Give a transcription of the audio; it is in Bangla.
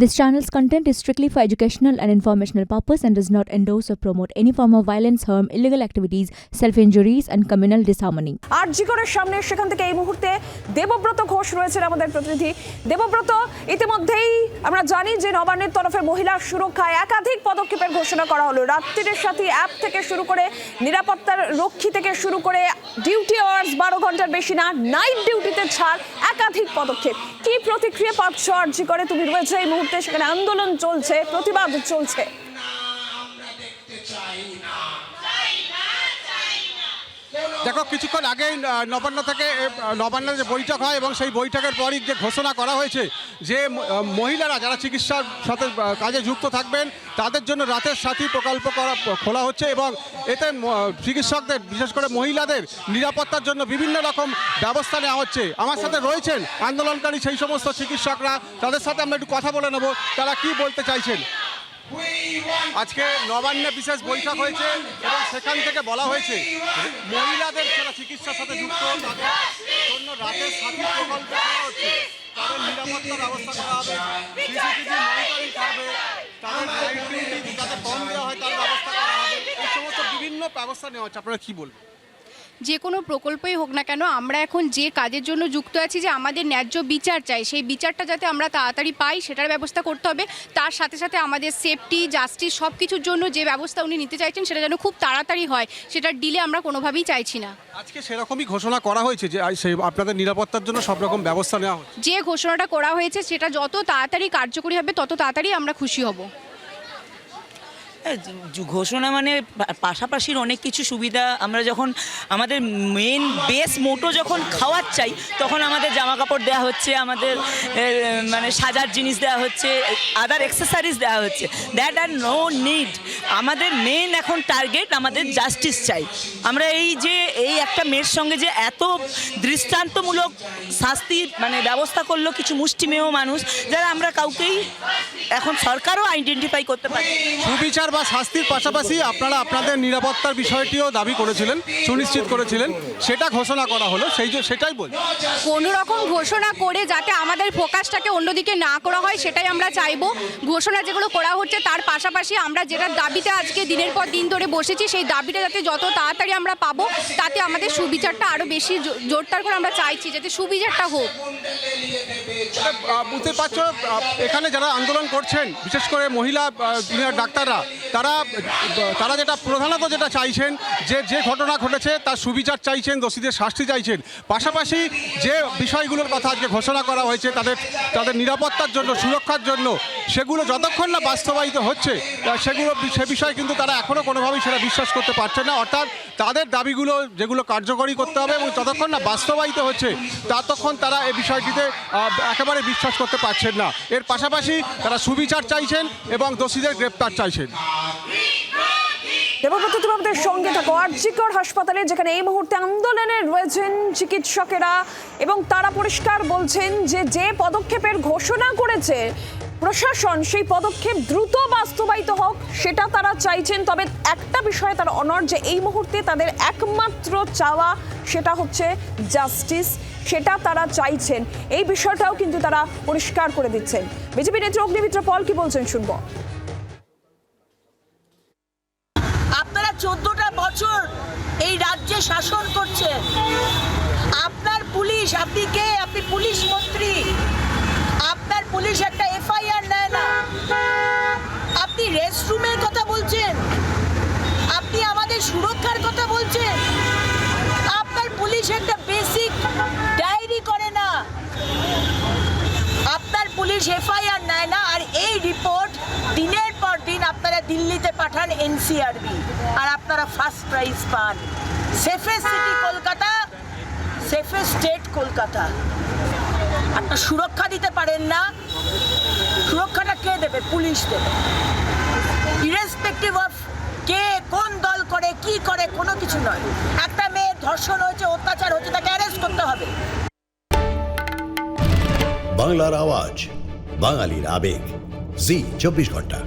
This channel's content is strictly for educational and informational purpose and does not endorse or promote any form of violence, harm, illegal activities, self-injuries and communal disharmony. আরজিকরের সামনে সেখান থেকে এই মুহূর্তে দেবব্রত ঘোষ রয়েছেন আমাদের প্রতিনিধি। দেবব্রত ইতিমধ্যেই আমরা জানি যে নবান্নের তরফে মহিলা সুরক্ষায় একাধিক পদক্ষেপের ঘোষণা করা হলো। রাত্রির সাথী অ্যাপ থেকে শুরু করে নিরাপত্তার রক্ষী থেকে শুরু করে ডিউটি আওয়ার্স বারো ঘণ্টার বেশি না নাইট ডিউটিতে ছাড় একাধিক পদক্ষেপ। কি প্রতিক্রিয়া পাচ্ছ আরজি করে তুমি রয়েছে এই মুহূর্তে। সেখানে আন্দোলন চলছে প্রতিবাদ চলছে। দেখো, কিছুক্ষণ আগেই নবান্ন থেকে নবান্নের যে বৈঠক হয় এবং সেই বৈঠকের পরই যে ঘোষণা করা হয়েছে যে মহিলারা যারা চিকিৎসার সাথে কাজে যুক্ত থাকবেন, তাদের জন্য রাতের সাথী প্রকল্প করা, খোলা হচ্ছে এবং এতে চিকিৎসকদের, বিশেষ করে মহিলাদের নিরাপত্তার জন্য বিভিন্ন রকম ব্যবস্থা নেওয়া হচ্ছে। আমার সাথে রয়েছেন আন্দোলনকারী সেই সমস্ত চিকিৎসকরা। তাদের সাথে আমরা একটু কথা বলে নেব, তারা কি বলতে চাইছেন? আজকে নবান্নে বিশেষ বৈঠক হয়েছে এবং সেখান থেকে বলা হয়েছে মহিলাদের যারা চিকিৎসার সাথে যুক্ত, তাদের জন্য রাতের সাথী প্রকল্প করা হচ্ছে। তাদের নিরাপত্তা ব্যবস্থা করা হবে তাদের যাতে কম দেওয়া হয় তার ব্যবস্থা করা হবে, এই সমস্ত বিভিন্ন ব্যবস্থা নেওয়া হচ্ছে। আপনারা কি বলবেন? যে কোনো প্রকল্পই হোক না কেন আমরা এখন যে কাজের জন্য যুক্ত আছি যে আমাদের ন্যায্য বিচার চাই সেই বিচারটা যাতে আমরা তাড়াতাড়ি পাই সেটার ব্যবস্থা করতে হবে। তার সাথে সাথে আমাদের সেফটি জাস্টিস সব কিছুর জন্য যে ব্যবস্থা উনি নিতে চাইছেন সেটা যেন খুব তাড়াতাড়ি হয় সেটার ডিলে আমরা কোনোভাবেই চাইছি না। আজকে সেরকমই ঘোষণা করা হয়েছে যে আপনাদের নিরাপত্তার জন্য সব রকম ব্যবস্থা নেওয়া যে ঘোষণাটা করা হয়েছে সেটা যত তাড়াতাড়ি কার্যকরী হবে তত তাড়াতাড়ি আমরা খুশি হব। ঘোষণা মানে পাশাপাশির অনেক কিছু সুবিধা। আমরা যখন আমাদের মেন বেস মোটো যখন খাওয়ার চাই, তখন আমাদের জামা কাপড় দেওয়া হচ্ছে, আমাদের মানে সাজার জিনিস দেওয়া হচ্ছে আদার এক্সেসারিজ দেওয়া হচ্ছে। দ্যাট আর নো নিড আমাদের মেন এখন টার্গেট আমাদের জাস্টিস চাই। আমরা এই যে, এই একটা মেয়ের সঙ্গে যে এত দৃষ্টান্তমূলক শাস্তির মানে ব্যবস্থা করল কিছু মুষ্টিমেয় মানুষ, যারা আমরা কাউকেই এখন সরকারও আইডেন্টিফাই করতে পারি সুবিচার বা শাস্তির পাশাপাশি আপনারা আপনাদের নিরাপত্তার বিষয়টিও দাবি করেছিলেন সুনিশ্চিত করেছিলেন সেটা ঘোষণা করা হলো সেই যে সেটাই বল কোনো রকম ঘোষণা করে যাতে আমাদের ফোকাসটাকে অন্যদিকে না করা হয় সেটাই আমরা চাইব। ঘোষণা যেগুলো করা হচ্ছে তার পাশাপাশি আমরা যেটার দাবিতে আজকে দিনের পর দিন ধরে বসেছি সেই দাবিটা যাতে যত তাড়াতাড়ি আমরা পাবো তাতে আমাদের সুবিচারটা আরও বেশি জোরদার করে আমরা চাইছি যাতে সুবিচারটা হোক। বুঝতে পারছ এখানে যারা আন্দোলন করছেন বিশেষ করে মহিলা ডাক্তাররা তারা তারা যেটা প্রধানত যেটা চাইছেন, যে যে ঘটনা ঘটেছে তার সুবিচার চাইছেন, দোষীদের শাস্তি চাইছেন। পাশাপাশি যে বিষয়গুলোর কথা আজকে ঘোষণা করা হয়েছে, তাদের তাদের নিরাপত্তার জন্য, সুরক্ষার জন্য, সেগুলো যতক্ষণ না বাস্তবায়িত হচ্ছে সেগুলো, সে বিষয়ে কিন্তু তারা এখনও কোনোভাবেই সেটা বিশ্বাস করতে পারছে না। অর্থাৎ তাদের দাবিগুলো, যেগুলো কার্যকরী করতে হবে এবং যতক্ষণ না বাস্তবায়িত হচ্ছে, ততক্ষণ তারা এই বিষয়টিতে একেবারে বিশ্বাস করতে পারছেন না। এর পাশাপাশি তারা সুবিচার চাইছেন এবং দোষীদের গ্রেপ্তার চাইছেন। দেবব্রত তুমি আমাদের সঙ্গে থাকো। আরজিকর হাসপাতালে যেখানে এই মুহূর্তে আন্দোলনে রয়েছেন চিকিৎসকেরা এবং তারা পরিষ্কার বলছেন যে যে পদক্ষেপের ঘোষণা করেছে প্রশাসন, সেই পদক্ষেপ দ্রুত বাস্তবায়িত হোক, সেটা তারা চাইছেন। তবে একটা বিষয়ে তারা অনর যে এই মুহূর্তে তাদের একমাত্র চাওয়া, সেটা হচ্ছে জাস্টিস, সেটা তারা চাইছেন। এই বিষয়টাও কিন্তু তারা পরিষ্কার করে দিচ্ছেন। বিজেপি নেত্রী অগ্নিমিত্র পল কি বলছেন শুনব? চোদ্দটা বছর এই রাজ্যে শাসন করছেন আপনার পুলিশ, আপনি কে? আপনি পুলিশ মন্ত্রী। আপনার পুলিশ একটা এফআইআর নেয় না। আপনি রেস্টরুমের কথা বলছেন। আপনি আমাদের সুরক্ষার কথা বলছেন। আপনার পুলিশ একটা বেসিক ডায়েরি করে না। আপনার পুলিশ এফআইআর নেয় না আর এই রিপোর্ট আপনারা দিল্লিতে পাঠান এনসিআরবি আর আপনারা ফার্স্ট প্রাইজ পান। Safest city Kolkata safest state Kolkata. একটা সুরক্ষা দিতে পারেন না। সুরক্ষাটা কে দেবে? পুলিশ দেবে। ইরেসপেক্টিভ অফ কে কোন দল করে, কি করে, কোনো কিছু নয়। একটা মেয়ে ধর্ষণ হয়েছে, অত্যাচার হচ্ছে, তাকে অ্যারেস্ট করতে হবে। বাংলার আওয়াজ, বাঙালির আবেগ। জি, চব্বিশ ঘণ্টা।